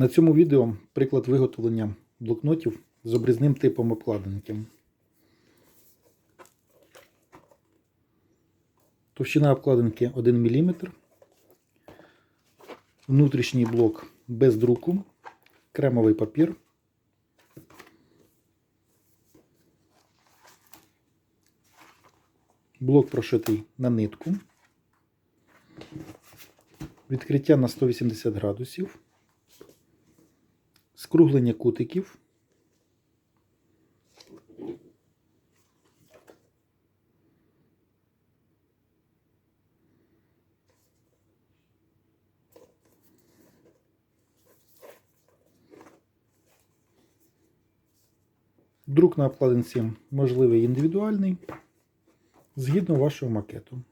На цьому відео приклад виготовлення блокнотів з обрізним типом обкладинки. Товщина обкладинки 1 мм. Внутрішній блок без друку, кремовий папір. Блок прошитий на нитку. Відкриття на 180 градусів. Скруглення кутиків. Друк на обкладинці можливий індивідуальний згідно вашого макету.